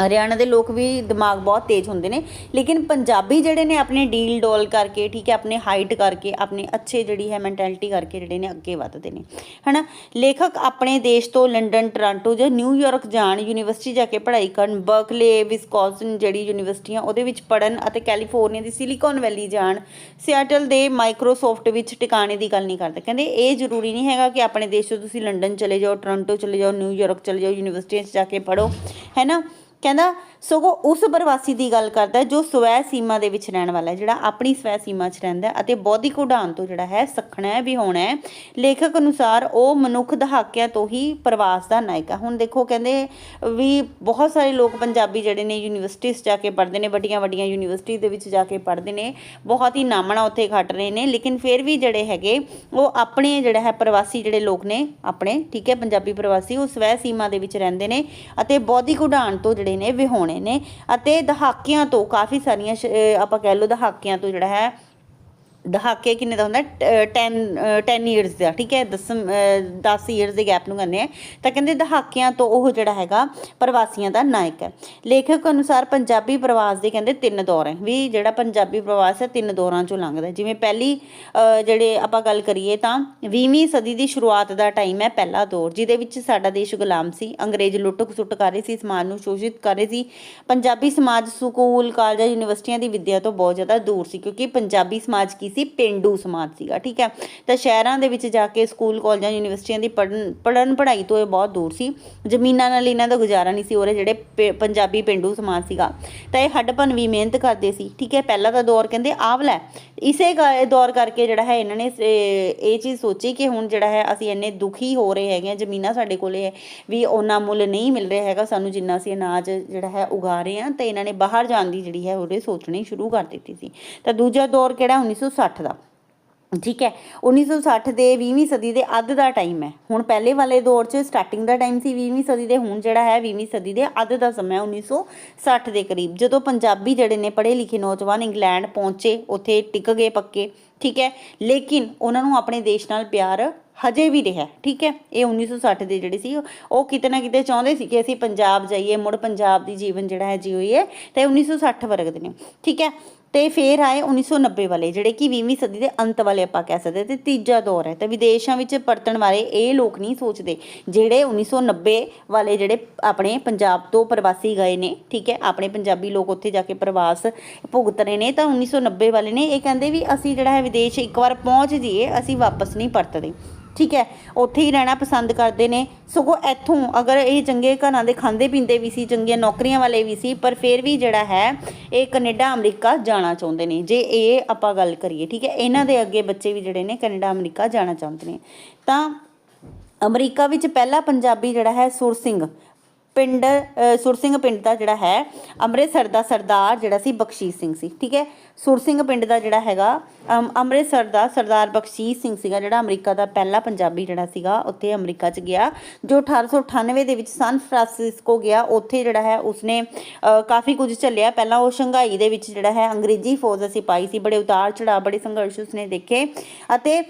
ਹਰਿਆਣਾ ਦੇ ਲੋਕ ਵੀ ਦਿਮਾਗ ਬਹੁਤ ਤੇਜ਼ ਹੁੰਦੇ ਨੇ, ਲੇਕਿਨ ਪੰਜਾਬੀ ਜਿਹੜੇ ਨੇ ਆਪਣੇ ਡੀਲ ਡੋਲ ਕਰਕੇ, ਠੀਕ ਹੈ, ਆਪਣੇ ਹਾਈਟ ਕਰਕੇ, ਆਪਣੇ ਅੱਛੇ ਜਿਹੜੀ ਹੈ ਮੈਂਟੈਲਿਟੀ ਕਰਕੇ ਜਿਹੜੇ ਨੇ ਅੱਗੇ ਵੱਧਦੇ ਨੇ। ਹਨਾ? ਲੇਖਕ ਆਪਣੇ ਦੇਸ਼ ਤੋਂ ਲੰਡਨ, ਟੋਰਾਂਟੋ ਜਾਂ ਨਿਊਯਾਰਕ ਜਾਣ, ਯੂਨੀਵਰਸਿਟੀ ਜਾ ਕੇ ਪੜ੍ਹਾਈ ਕਰਨ, ਬਰਕਲੇ ਵਿਸਕੌਨਸਨ ਜਿਹੜੀ ਯੂਨੀਵਰਸਿਟੀਆਂ ਉਹਦੇ ਵਿੱਚ ਪੜਨ ਅਤੇ ਕੈਲੀਫੋਰਨੀਆ ਦੀ ਸਿਲੀਕਨ ਵੈਲੀ ਜਾਣ, ਸਿਆਟਲ ਦੇ ਮਾਈਕਰੋਸਾਫਟ ਵਿੱਚ ਟਿਕਾਣੇ ਦੀ ਗੱਲ ਨਹੀਂ ਕਰਦੇ। ਕਹਿੰਦੇ ਇਹ ਜ਼ਰੂਰੀ ਨਹੀਂ ਹੈਗਾ ਕਿ ਆਪਣੇ ਦੇਸ਼ ਤੋਂ ਤੁਸੀਂ ਲੰਡਨ ਚਲੇ ਜਾਓ, ਟੋਰਾਂਟੋ ਚਲੇ ਜਾਓ ਨਿਊਯਾਰਕ ਚਲੇ ਜਾਓ, ਯੂਨੀਵਰਸਿਟੀਆਂ 'ਚ ਜਾ ਕੇ ਪੜੋ ਹੈ ਨਾ ਕਹਿੰਦਾ ਸਗੋਂ ਉਸ ਪ੍ਰਵਾਸੀ ਦੀ ਗੱਲ ਕਰਦਾ ਹੈ, ਜੋ ਸਵੈ ਸੀਮਾ ਦੇ ਵਿੱਚ ਰਹਿਣ ਵਾਲਾ ਹੈ, ਜਿਹੜਾ ਆਪਣੀ ਸਵੈ ਸੀਮਾ 'ਚ ਰਹਿੰਦਾ ਅਤੇ ਬੌਧਿਕ ਉਡਾਨ ਤੋਂ ਜਿਹੜਾ ਹੈ, ਸਖਣਾ ਹੈ ਹੋਣਾ ਹੈ। ਲੇਖਕ ਅਨੁਸਾਰ ਉਹ ਮਨੁੱਖ ਦਹਾਕਿਆਂ ਤੋਂ ਹੀ ਪ੍ਰਵਾਸ ਦਾ ਨਾਇਕ ਹੈ। ਹੁਣ ਦੇਖੋ, ਕਹਿੰਦੇ ਵੀ ਬਹੁਤ ਸਾਰੇ ਲੋਕ ਪੰਜਾਬੀ ਜਿਹੜੇ ਨੇ ਯੂਨੀਵਰਸਿਟੀਜ਼ ਜਾ ਕੇ ਪੜ੍ਹਦੇ ਨੇ, ਵੱਡੀਆਂ ਵੱਡੀਆਂ ਯੂਨੀਵਰਸਿਟੀ ਦੇ ਵਿੱਚ ਜਾ ਕੇ ਪੜ੍ਹਦੇ ਨੇ, ਬਹੁਤ ਹੀ ਨਾਮਣਾ ਉੱਥੇ ਖੱਟ ਰਹੇ ਨੇ, ਲੇਕਿਨ ਫਿਰ ਵੀ ਜਿਹੜੇ ਹੈਗੇ, ਉਹ ਆਪਣੇ ਜਿਹੜਾ ਹੈ ਪ੍ਰਵਾਸੀ ਜਿਹੜੇ ਲੋਕ ਨੇ, ਆਪਣੇ, ਠੀਕ ਹੈ, ਪੰਜਾਬੀ ਪ੍ਰਵਾਸੀ, ਉਹ ਸਵੈ ਸੀਮਾ ਦੇ ਵਿੱਚ ਰਹਿੰਦੇ ਨੇ ਅਤੇ ਬੌਧਿਕ ਉਡਾਨ ਤੋਂ ਜਿਹੜੇ ਨੇ ਵਿਹਾਉਣੇ ਨੇ ਅਤੇ ਦਹਾਕਿਆਂ ਤੋਂ ਕਾਫੀ ਸਾਰੀਆਂ ਆਪਾਂ ਕਹਿ ਲਓ ਦਹਾਕਿਆਂ ਤੋਂ ਜਿਹੜਾ ਹੈ ਦਹਾਕੇ ਕਿੰਨੇ ਦਾ ਹੁੰਦਾ? 10 10 ਇਅਰਸ ਦਾ, ਠੀਕ ਹੈ? 10 10 ਇਅਰਸ ਦੇ ਗੈਪ ਨੂੰ ਕਹਿੰਦੇ ਆ। ਤਾਂ ਕਹਿੰਦੇ ਦਹਾਕਿਆਂ ਤੋਂ ਉਹ ਜਿਹੜਾ ਹੈਗਾ, ਪ੍ਰਵਾਸੀਆਂ ਦਾ ਨਾਇਕ ਹੈ। ਲੇਖਕ ਅਨੁਸਾਰ ਪੰਜਾਬੀ ਪ੍ਰਵਾਸ ਦੇ ਕਹਿੰਦੇ ਤਿੰਨ ਦੌਰ ਹੈ। ਵੀ ਜਿਹੜਾ ਪੰਜਾਬੀ ਪ੍ਰਵਾਸ ਹੈ, ਤਿੰਨ ਦੌਰਾਂ ਚੋਂ ਲੰਘਦਾ ਜਿਵੇਂ ਪਹਿਲੀ ਜਿਹੜੇ ਆਪਾਂ ਗੱਲ ਕਰੀਏ ਤਾਂ 20ਵੀਂ ਸਦੀ ਦੀ ਸ਼ੁਰੂਆਤ ਦਾ ਟਾਈਮ ਹੈ ਪਹਿਲਾ ਦੌਰ, ਜਿਹਦੇ ਵਿੱਚ ਸਾਡਾ ਦੇਸ਼ ਗੁਲਾਮ ਸੀ। ਅੰਗਰੇਜ਼ ਲੁੱਟ ਖਸੁੱਟ ਕਰ ਰਹੇ ਸੀ, ਸਮਾਜ ਨੂੰ ਸ਼ੋਸ਼ਿਤ ਕਰ ਰਹੇ ਸੀ। ਪੰਜਾਬੀ ਸਮਾਜ ਸਕੂਲ, ਕਾਲਜਾਂ, ਯੂਨੀਵਰਸਿਟੀਆਂ ਦੀ ਵਿੱਦਿਆ ਤੋਂ ਬਹੁਤ ਜ਼ਿਆਦਾ ਦੂਰ ਸੀ, ਕਿਉਂਕਿ ਪੰਜਾਬੀ ਸਮਾਜ ਕੀ ਸੀ, ਪਿੰਡੂ ਸਮਾਜ ਸੀਗਾ, ਠੀਕ ਹੈ। ਤਾਂ ਸ਼ਹਿਰਾਂ ਦੇ ਵਿੱਚ ਜਾ ਕੇ ਸਕੂਲ, ਕਾਲਜਾਂ, ਯੂਨੀਵਰਸਿਟੀਆਂ ਦੀ ਪੜ੍ਹਨ ਪੜ੍ਹਨ ਪੜ੍ਹਾਈ ਤੋਂ ਇਹ ਬਹੁਤ ਦੂਰ ਸੀ। ਜ਼ਮੀਨਾਂ ਨਾਲ ਇਹਨਾਂ ਦਾ ਗੁਜ਼ਾਰਾ ਨਹੀਂ ਸੀ ਹੋ ਜਿਹੜੇ ਪੰਜਾਬੀ ਪਿੰਡੂ ਸਮਾਜ ਸੀਗਾ। ਤਾਂ ਇਹ ਹੱਡਪਨ ਵੀ ਮਿਹਨਤ ਕਰਦੇ ਸੀ, ਠੀਕ ਹੈ। ਪਹਿਲਾਂ ਤਾਂ ਦੌਰ ਕਹਿੰਦੇ ਆਵਲਾ ਇਸੇ ਕ- ਦੌਰ ਕਰਕੇ ਜਿਹੜਾ ਹੈ, ਇਹਨਾਂ ਨੇ ਇਹ ਚੀਜ਼ ਸੋਚੀ ਕਿ ਹੁਣ ਜਿਹੜਾ ਹੈ, ਅਸੀਂ ਇੰਨੇ ਦੁਖੀ ਹੋ ਰਹੇ ਹੈਗੇ ਹਾਂ, ਜ਼ਮੀਨਾਂ ਸਾਡੇ ਕੋਲੇ ਹੈ ਵੀ ਉਹਨਾਂ ਮੁੱਲ ਨਹੀਂ ਮਿਲ ਰਿਹਾ ਹੈਗਾ, ਸਾਨੂੰ ਜਿੰਨਾ ਅਸੀਂ ਅਨਾਜ ਜਿਹੜਾ ਹੈ ਉਗਾ ਰਹੇ ਹਾਂ, ਤਾਂ ਇਹਨਾਂ ਨੇ ਬਾਹਰ ਜਾਣ ਦੀ ਜਿਹੜੀ ਹੈ, ਉਹਦੇ ਸੋਚਣੀ ਸ਼ੁਰੂ ਕਰ ਦਿੱਤੀ ਸੀ। ਤਾਂ ਦੂਜਾ ਦੌਰ ਕਿਹੜਾ 1960 ਦਾ। ਠੀਕ ਹੈ? 1960 ਦੇ 20ਵੀਂ ਸਦੀ ਦੇ ਅੱਧ ਦਾ ਟਾਈਮ ਹੈ। ਹੁਣ ਪਹਿਲੇ ਵਾਲੇ ਦੌਰ 'ਚ ਸਟਾਰਟਿੰਗ ਦਾ ਟਾਈਮ ਸੀ 20ਵੀਂ ਸਦੀ ਦੇ, ਹੁਣ ਜਿਹੜਾ ਹੈ 20ਵੀਂ ਸਦੀ ਦੇ ਅੱਧ ਦਾ ਸਮਾਂ ਹੈ 1960 ਦੇ ਕਰੀਬ। ਜਦੋਂ ਪੰਜਾਬੀ ਜਿਹੜੇ ਨੇ ਪੜ੍ਹੇ ਲਿਖੇ ਨੌਜਵਾਨ ਇੰਗਲੈਂਡ ਪਹੁੰਚੇ, ਉੱਥੇ ਟਿਕ ਗਏ ਪੱਕੇ। ਠੀਕ ਹੈ? ਲੇਕਿਨ ਉਹਨਾਂ ਨੂੰ ਆਪਣੇ ਦੇਸ਼ ਨਾਲ ਪਿਆਰ ਹਜੇ ਵੀ ਰਿਹਾ। ਠੀਕ ਹੈ? ਇਹ 1960 ਦੇ ਜਿਹੜੇ ਸੀ, ਉਹ ਕਿਤੇ ਨਾ ਕਿਤੇ ਚਾਹੁੰਦੇ ਸੀ ਕਿ ਅਸੀਂ ਪੰਜਾਬ ਜਾਈਏ, ਮੁੜ ਪੰਜਾਬ ਦੀ ਜੀਵਨ ਜਿਹੜਾ ਹੈ ਜੀਈਏ ਤੇ 1960 ਵਰਗ ਦੇ ਨੇ। ਠੀਕ ਹੈ? ਤੇ ਫਿਰ ਆਏ 1990 ਵਾਲੇ, ਜਿਹੜੇ ਕਿ 20ਵੀਂ ਸਦੀ ਦੇ ਅੰਤ ਵਾਲੇ ਆਪਾਂ ਕਹਿ ਸਕਦੇ ਤੇ ਤੀਜਾ ਦੌਰ ਹੈ। ਤੇ ਵਿਦੇਸ਼ਾਂ ਵਿੱਚ ਪਰਤਣ ਵਾਲੇ ਇਹ ਲੋਕ ਨਹੀਂ ਸੋਚਦੇ, ਜਿਹੜੇ 1990 ਵਾਲੇ ਜਿਹੜੇ ਆਪਣੇ ਪੰਜਾਬ ਤੋਂ ਪ੍ਰਵਾਸੀ ਗਏ ਨੇ, ਠੀਕ ਹੈ, ਆਪਣੇ ਪੰਜਾਬੀ ਲੋਕ ਉੱਥੇ ਜਾ ਕੇ ਪ੍ਰਵਾਸ ਭੁਗਤ ਰਹੇ ਨੇ, ਤਾਂ 1990 ਵਾਲੇ ਨੇ ਇਹ ਕਹਿੰਦੇ ਵੀ ਅਸੀਂ ਜਿਹੜਾ ਹੈ ਵਿਦੇਸ਼ ਇੱਕ ਵਾਰ ਪਹੁੰਚ ਜਾਈਏ, ਅਸੀਂ ਵਾਪਸ ਨਹੀਂ ਪਰਤਦੇ। ਠੀਕ ਹੈ ਉੱਥੇ ਹੀ ਰਹਿਣਾ ਪਸੰਦ ਕਰਦੇ ਨੇ। ਸਗੋਂ ਇੱਥੋਂ ਅਗਰ ਇਹ ਚੰਗੇ ਘਰਾਂ ਦੇ ਖਾਂਦੇ ਪੀਂਦੇ ਵੀ ਸੀ ਚੰਗੀਆਂ ਨੌਕਰੀਆਂ ਵਾਲੇ ਵੀ ਸੀ ਪਰ ਫਿਰ ਵੀ ਜਿਹੜਾ ਹੈ ਇਹ ਕੈਨੇਡਾ ਅਮਰੀਕਾ ਜਾਣਾ ਚਾਹੁੰਦੇ ਨੇ। ਜੇ ਇਹ ਆਪਾਂ ਗੱਲ ਕਰੀਏ ਠੀਕ ਹੈ ਇਹਨਾਂ ਦੇ ਅੱਗੇ ਬੱਚੇ ਵੀ ਜਿਹੜੇ ਨੇ ਕੈਨੇਡਾ ਅਮਰੀਕਾ ਜਾਣਾ ਚਾਹੁੰਦੇ ਨੇ। ਤਾਂ ਅਮਰੀਕਾ ਵਿੱਚ ਪਹਿਲਾ ਪੰਜਾਬੀ ਜਿਹੜਾ ਹੈ ਸੁਰ ਸਿੰਘ ਪਿੰਡ ਅ, ਸੁਰ ਸਿੰਘ ਪਿੰਡ ਦਾ ਜਿਹੜਾ ਹੈ ਅੰਮ੍ਰਿਤਸਰ ਦਾ ਸਰਦਾਰ ਜਿਹੜਾ ਸੀ ਬਖਸ਼ੀਸ਼ ਸਿੰਘ ਸੀ ਠੀਕ ਹੈ। ਸੁਰ ਸਿੰਘ ਪਿੰਡ ਦਾ ਜਿਹੜਾ ਹੈਗਾ ਅੰਮ੍ਰਿਤਸਰ ਦਾ ਸਰਦਾਰ ਬਖਸ਼ੀਸ਼ ਸਿੰਘ ਸੀਗਾ, ਜਿਹੜਾ ਅਮਰੀਕਾ ਦਾ ਪਹਿਲਾ ਪੰਜਾਬੀ ਜਿਹੜਾ ਸੀਗਾ, ਉੱਥੇ ਅਮਰੀਕਾ 'ਚ ਗਿਆ, ਜੋ 1898 ਦੇ ਵਿੱਚ ਸਨ ਫਰਾਂਸਿਸਕੋ ਗਿਆ, ਉੱਥੇ ਜਿਹੜਾ ਹੈ ਉਸਨੇ ਕਾਫੀ ਕੁਝ ਚੱਲਿਆ ਪਹਿਲਾਂ ਉਹ ਸ਼ੰਘਾਈ ਦੇ ਵਿੱਚ ਜਿਹੜਾ ਹੈ ਅੰਗਰੇਜ਼ੀ ਫੌਜ ਅਸੀਂ ਪਾਈ ਸੀ, ਬੜੇ ਉਤਾਰ ਚੜਾਅ, ਬੜੇ ਸੰਘਰਸ਼ ਉਸਨੇ ਦੇਖੇ ਅਤੇ